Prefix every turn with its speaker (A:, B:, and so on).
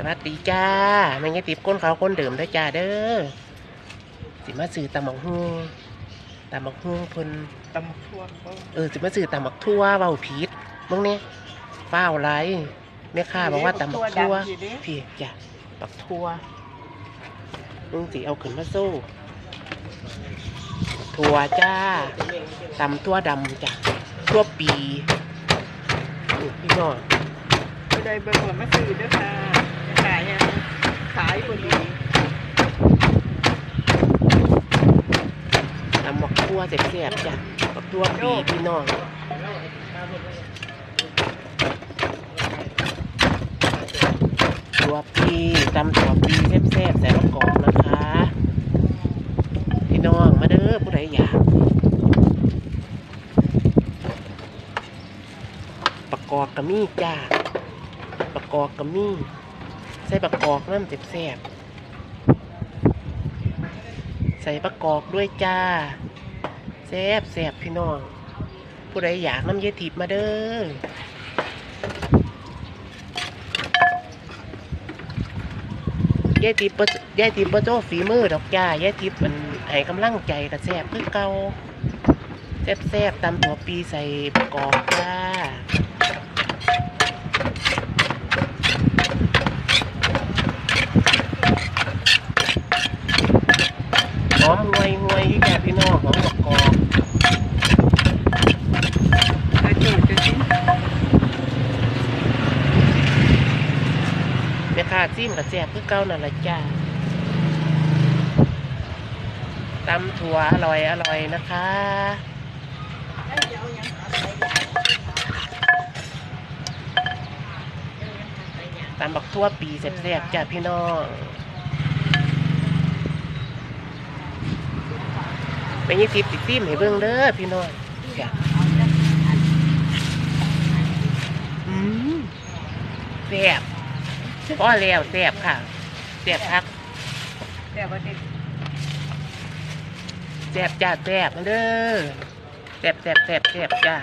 A: สวัสดีจ้าแม่งติบก้นเขาวคนเดิมเด้อจ้าเด้อสิมาซื้อตำบักฮุงตำบักฮุงเพิ่น
B: ตำทั่วเขา
A: เออสิมาซื้อตำบักทั่วเบาผิดมึงเนี่ยฟ้าวไรแม่ค้าบอกว่าตำบักทั่วพี่จ้ะบักทั่วมึงสิเอาขึ้นมาสู้ถั่วจ้าตำทั่วดำจ้ะทั่วปีนี่พี่น้อง
B: ไม่ได้เบิ่งว่ามาซื้อเด้อค่ะ ขายยังขายพอดี
A: ตำบักทั่วเสียบๆจ้ะบัวปีพี่น้องตัวปีตำตัวปีแซ่บๆใส่มะกอกนะคะ พี่น้องมาเด้อผู้ใดอยากประกอบกระมี่จ้าประกอบกระมี่ ใส่ประกอบน้ำแซ่บๆใส่ประกอบด้วยจ้าแซ่บแซ่บพี่น้อง ผู้ใดอยากน้ำเยายทิพมาเด้อแยายทิพย์บ่ยายทิพย์บ่โจ้ฝีมือดอกจ้าแยายทิพย์มันให้กำลังใจกระแซบคือเก่าแซบแซบๆตำตัวปีใส่ประกอบจ้าหอมห วยหวยๆอยู่จ้าพี่น้องหอมประกอบ
B: ถ้าโจทย์จะสิ้น
A: แม่ค้าซิมกับแซ่บคือเก่านั่นแหละจ้าตำถั่วอร่อยอร่อยนะคะตำบักทั่วปีแซ่บๆจ้าพี่น้อง ไปยี่สิบติดซิมให้เบิ่งเด้อพี่น้องแซ่บพอแล้วแซ่บค่ะแซ่บพัก
B: แต่ว่าติด
A: แซ่บจ้าแซ่บเด้อแซ่บแซ่บแซ่บแซ่บจ้า